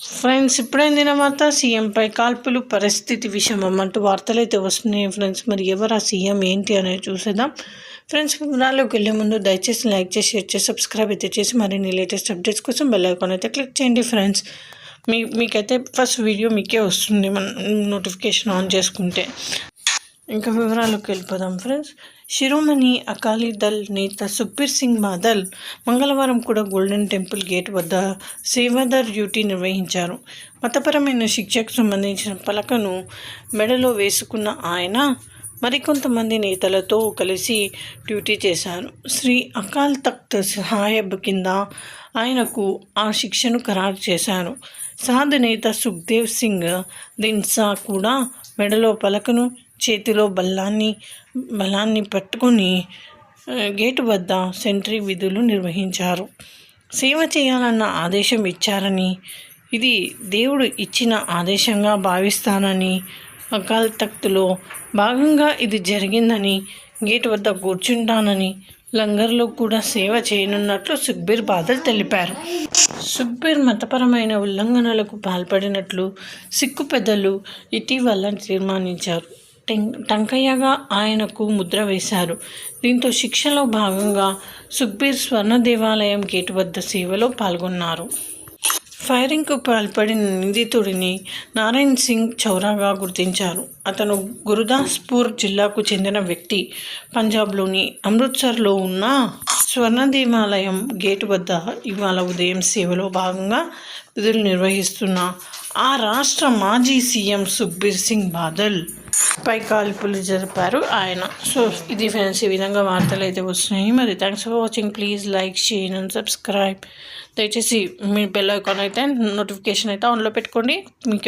Friends ఇప్పుడైందిన మాత సీఎంపై కాల్పులు పరిస్థితి విషమం అంటూ వార్తలు అయితే వస్తున్నాయి ఫ్రెండ్స్. మరి ఎవరు ఆ సీఎం ఏంటి అనేది చూసేద్దాం. ఫ్రెండ్స్ వివరాల్లోకి వెళ్ళే ముందు దయచేసి లైక్ చేసి షేర్ చేసి సబ్స్క్రైబ్ అయితే చేసి మరిన్ని లేటెస్ట్ అప్డేట్స్ కోసం బెల్ ఐకాన్ అయితే క్లిక్ చేయండి ఫ్రెండ్స్. మీ మీకైతే ఫస్ట్ వీడియో మీకే వస్తుంది మన నోటిఫికేషన్ ఆన్ చేసుకుంటే. ఇంకా వివరాలకు వెళ్ళిపోదాం ఫ్రెండ్స్. శిరోమణి అకాలీ దళ్ నేత సుఖ్బీర్ సింగ్ బాదల్ మంగళవారం కూడా గోల్డెన్ టెంపుల్ గేట్ వద్ద సేవాదార్ డ్యూటీ నిర్వహించారు. మతపరమైన శిక్షకు సంబంధించిన పలకను మెడలో వేసుకున్న ఆయన మరికొంతమంది నేతలతో కలిసి డ్యూటీ చేశారు. శ్రీ అకాల్ తఖ్త్ సాహెబ్ కింద ఆయనకు ఆ శిక్షను ఖరారు చేశారు. సాధ్ నేత సుఖ్దేవ్ సింగ్ దిన్సా కూడా మెడలో పలకను చేతిలో బల్లాన్ని బలాన్ని పట్టుకొని గేటు వద్ద సెంట్రీ విధులు నిర్వహించారు. సేవ చేయాలన్న ఆదేశం ఇచ్చారని ఇది దేవుడు ఇచ్చిన ఆదేశంగా భావిస్తానని అకాల్ తక్తులో భాగంగా ఇది జరిగిందని గేట్ వద్ద కూర్చుంటానని లంగర్లో కూడా సేవ చేయనున్నట్లు సుఖ్బీర్ బాదల్ తెలిపారు. సుబ్బీర్ మతపరమైన ఉల్లంఘనలకు పాల్పడినట్లు సిక్కు పెద్దలు ఇటీవల తీర్మానించారు. టెం- టంకయ్యగా ఆయనకు ముద్ర వేశారు. దీంతో శిక్షలో భాగంగా సుబ్బీర్ స్వర్ణ దేవాలయం గేటు వద్ద సేవలో పాల్గొన్నారు. ఫైరింగ్కు పాల్పడిన నిందితుడిని నారాయణ్ సింగ్ చౌరాగా గుర్తించారు. అతను గురుదాస్పూర్ జిల్లాకు చెందిన వ్యక్తి. పంజాబ్లోని అమృత్సర్లో ఉన్న స్వర్ణ దేవాలయం గేటు వద్ద ఇవాళ ఉదయం సేవలో భాగంగా విధులు నిర్వహిస్తున్న ఆ రాష్ట్ర మాజీ సీఎం సుఖ్బీర్ సింగ్ బాదల్ పై కాల్పులు జరిపారు. ఆయన సో ఇది ఫ్రెండ్స్ ఈ విధంగా వార్తలు అయితే వస్తున్నాయి. మరి thanks for watching please like share and subscribe దయచేసి మీ బెల్ ఐకాన్ అయితే నోటిఫికేషన్ అయితే ఆన్లో పెట్టుకోండి. మీకు